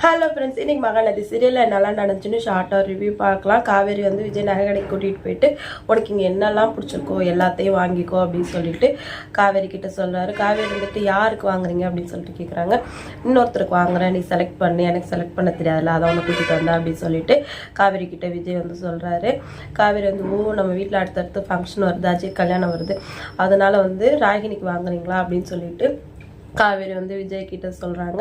Hello friends இன்னைக்கு மகாநதி சீரியலில் என்னெல்லாம் நடந்துச்சுன்னு ஷார்ட்டாக ரிவ்யூ பார்க்கலாம். காவேரி வந்து விஜய் நகை கூட்டிகிட்டு போயிட்டு உனக்கு இங்கே என்னெல்லாம் பிடிச்சிருக்கோ எல்லாத்தையும் வாங்கிக்கோ அப்படின்னு சொல்லிட்டு காவேரி கிட்ட சொல்கிறாரு காவேரி வந்துட்டு யாருக்கு வாங்குறீங்க? அப்படின்னு சொல்லிட்டு கேட்குறாங்க இன்னொருத்தருக்கு வாங்குறேன் நீ செலக்ட் பண்ணு எனக்கு செலக்ட் பண்ண தெரியாதுல்ல அதை அவனை கூட்டிகிட்டு வந்தா அப்படின்னு சொல்லிட்டு காவேரி கிட்ட விஜய் வந்து சொல்கிறாரு காவேரி வந்து ஓ நம்ம வீட்டில் அடுத்தடுத்து ஃபங்க்ஷன் வருது அஜய் கல்யாணம் வருது அதனால் வந்து ராகினிக்கு வாங்குறீங்களா? அப்படின்னு சொல்லிட்டு காவேரி வந்து விஜய் கிட்ட சொல்கிறாங்க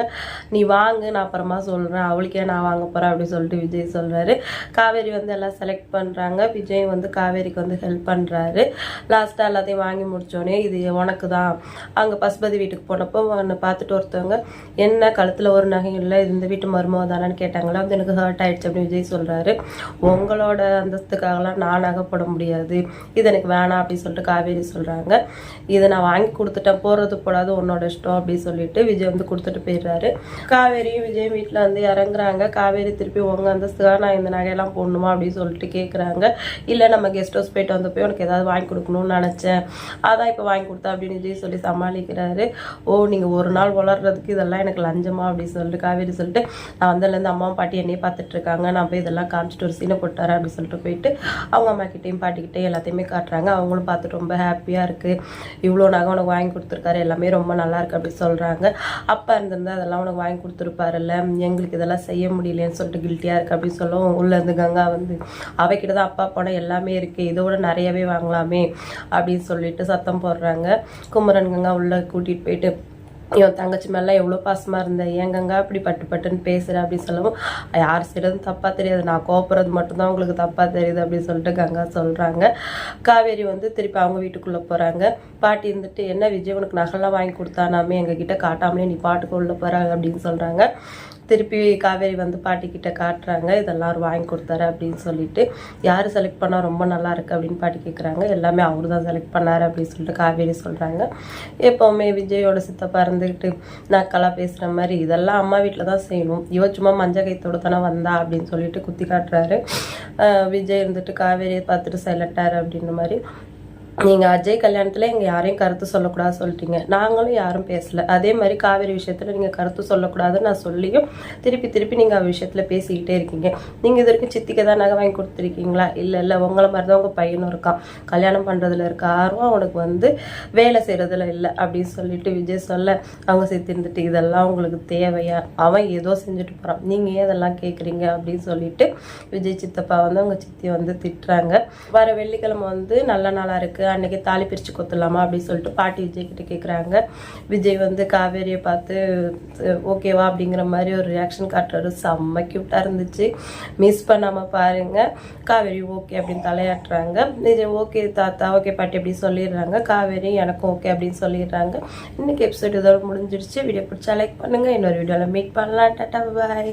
நீ வாங்கு நான் அப்புறமா சொல்கிறேன் அவளுக்கே நான் வாங்க போகிறேன் அப்படின்னு சொல்லிட்டு விஜய் சொல்கிறாரு காவேரி வந்து எல்லாம் செலக்ட் பண்ணுறாங்க விஜய் வந்து காவேரிக்கு வந்து ஹெல்ப் பண்ணுறாரு லாஸ்ட்டாக எல்லாத்தையும் வாங்கி முடித்தோடனே இது உனக்கு தான் அங்கே பசுபதி வீட்டுக்கு போனப்போ உன்னை பார்த்துட்டு ஒருத்தவங்க என்ன கழுத்தில் ஒரு நகையும் இல்லை. இது இந்த வீட்டு மருமக தானான்னு கேட்டாங்களா? அது எனக்கு ஹர்ட் ஆகிடுச்சு அப்படின்னு விஜய் சொல்கிறாரு உங்களோட அந்தஸ்துக்காகலாம் நான் நகைப்பட முடியாது. இது எனக்கு வேணாம் அப்படின்னு சொல்லிட்டு காவேரி சொல்கிறாங்க இதை நான் வாங்கி கொடுத்துட்டேன். போகிறது போடாது. உன்னோட இஷ்டம் அப்படின்னு சொல்லிட்டு விஜய் வந்து கொடுத்துட்டு போயிடுறாரு. காவேரியும் விஜய் வீட்டில் வந்து இறங்குறாங்க. காவேரி திருப்பி உங்க அந்தஸ்துக்காக நான் இந்த நகையெல்லாம் போடணுமா? அப்படின்னு சொல்லிட்டு கேட்குறாங்க இல்லை நம்ம கெஸ்ட் ஹவுஸ் போயிட்டு போய் உனக்கு ஏதாவது வாங்கி கொடுக்கணும்னு நினச்சேன். அதான் இப்போ வாங்கி கொடுத்தா அப்படின்னு விஜய் சொல்லி சமாளிக்கிறாரு. ஓ நீங்கள் ஒரு நாள் வளர்றதுக்கு இதெல்லாம் எனக்கு லஞ்சமா? அப்படின்னு சொல்லிட்டு காவேரி சொல்லிட்டு நான் வந்ததுலேருந்து அம்மா பாட்டி என்னையே பார்த்துட்டு இருக்காங்க. நான் போய் இதெல்லாம் காமிச்சிட்டு ஒரு சீனை போட்டாரேன் அப்படின்னு சொல்லிட்டு போயிட்டு அவங்க அம்மா கிட்டேயும் பாட்டிக்கிட்டே எல்லாத்தையுமே காட்டுறாங்க. அவங்களும் பார்த்துட்டு ரொம்ப ஹாப்பியாக இருக்குது இவ்வளோ நகை உனக்கு வாங்கி கொடுத்துருக்காரு. எல்லாமே ரொம்ப நல்லா இருக்கு சொல்கிறாங்க அப்பா இருந்திருந்தா அதெல்லாம் உனக்கு வாங்கி கொடுத்துருப்பாருல்ல. எங்களுக்கு இதெல்லாம் செய்ய முடியலன்னு சொல்லிட்டு கில்ட்டியாக இருக்குது அப்படின்னு சொல்லவும் உள்ள இருந்து கங்கா வந்து அவகிட்ட தான் அப்பா பணம் எல்லாமே இருக்குது இதோட நிறையவே வாங்கலாமே அப்படின்னு சொல்லிட்டு சத்தம் போடுறாங்க. குமரன் கங்கா உள்ள கூட்டிகிட்டு போயிட்டு என் தங்கச்சி மேலாம் எவ்வளோ பாசமாக இருந்தேன் ஏங்கங்க அப்படி பட்டு பட்டுன்னு பேசுகிற அப்படின்னு சொல்லவும் யார் செய்யறதும் தப்பாக தெரியாது. நான் கோப்புறது மட்டும்தான் உங்களுக்கு தப்பாக தெரியுது அப்படின்னு சொல்லிட்டு கங்கா சொல்கிறாங்க காவேரி வந்து திருப்பி அவங்க வீட்டுக்குள்ளே போகிறாங்க பாட்டி இருந்துட்டு என்ன விஜய் உனக்கு நகைலாம் வாங்கி கொடுத்தானாமே எங்ககிட்ட காட்டாமலே நீ பாட்டுக்கு உள்ளே போகிறாங்க அப்படின்னு சொல்கிறாங்க திருப்பி காவேரி வந்து பாட்டிக்கிட்ட காட்டுறாங்க இதெல்லாம் அவர் வாங்கி கொடுத்தாரு அப்படின்னு சொல்லிட்டு யார் செலக்ட் பண்ணால் ரொம்ப நல்லா இருக்குது அப்படின்னு பாட்டி கேட்குறாங்க எல்லாமே அவரு தான் செலக்ட் பண்ணாரு அப்படின்னு சொல்லிட்டு காவேரி சொல்கிறாங்க எப்போவுமே விஜயோட சித்தப்பா இருந்துக்கிட்டு நக்கலாக பேசுகிற மாதிரி இதெல்லாம் அம்மா வீட்டில் தான் செய்யணும். இவ சும்மா மஞ்சள் கைத்தோடு தானே வந்தா அப்படின்னு சொல்லிட்டு குத்தி காட்டுறாரு. விஜய் இருந்துட்டு காவேரியை பார்த்துட்டு சைலண்டாரு அப்படின்ற மாதிரி நீங்கள் அஜய் கல்யாணத்தில் எங்கள் யாரையும் கருத்து சொல்லக்கூடாது சொல்லிட்டீங்க. நாங்களும் யாரும் பேசல. அதே மாதிரி காவேரி விஷயத்தில் நீங்கள் கருத்து சொல்லக்கூடாதுன்னு நான் சொல்லியும் திருப்பி திருப்பி நீங்கள் அவ விஷயத்தில் பேசிக்கிட்டே இருக்கீங்க. நீங்கள் இது வரைக்கும் சித்திக்கு தான் நகை வாங்கி கொடுத்துருக்கீங்களா? இல்லை இல்லை. உங்களை மாதிரி தான் உங்கள் பையனும் இருக்கான் கல்யாணம் பண்ணுறதுல இருக்க ஆர்வம் அவனுக்கு வந்து வேலை செய்கிறதுல இல்லை அப்படின்னு சொல்லிட்டு விஜய் சொல்ல அவங்க சேர்த்துருந்துட்டு இருந்துட்டு இதெல்லாம் உங்களுக்கு தேவையா? அவன் ஏதோ செஞ்சுட்டு போகிறான் நீங்கள் ஏன் இதெல்லாம் கேட்குறீங்க அப்படின்னு சொல்லிட்டு விஜய் சித்தப்பா வந்து அவங்க சித்தி வந்து திட்டுறாங்க. வர வெள்ளிக்கிழமை வந்து நல்ல நாளாக இருக்குது அன்னைக்கு தாலி பிரித்து கொத்துலாமா அப்படின்னு சொல்லிட்டு பாட்டி விஜய் கிட்ட கேட்குறாங்க விஜய் வந்து காவேரியை பார்த்து ஓகேவா அப்படிங்கிற மாதிரி ஒரு ரியாக்ஷன் காட்டுறாரு. செம்ம க்யூட்டாக இருந்துச்சு. மிஸ் பண்ணாமல் பாருங்கள் காவேரி ஓகே அப்படின்னு தலையாட்டுறாங்க. விஜய் ஓகே தாத்தா ஓகே பாட்டி அப்படி சொல்லிடுறாங்க. காவேரி எனக்கும் ஓகே அப்படின்னு சொல்லிடுறாங்க. இன்னைக்கு எபிசோட் இதோட முடிஞ்சிடுச்சு வீடியோ பிடிச்சா லைக் பண்ணுங்க. இன்னொரு வீடியோவில் மீட் பண்ணலாம். டாட்டா பாய்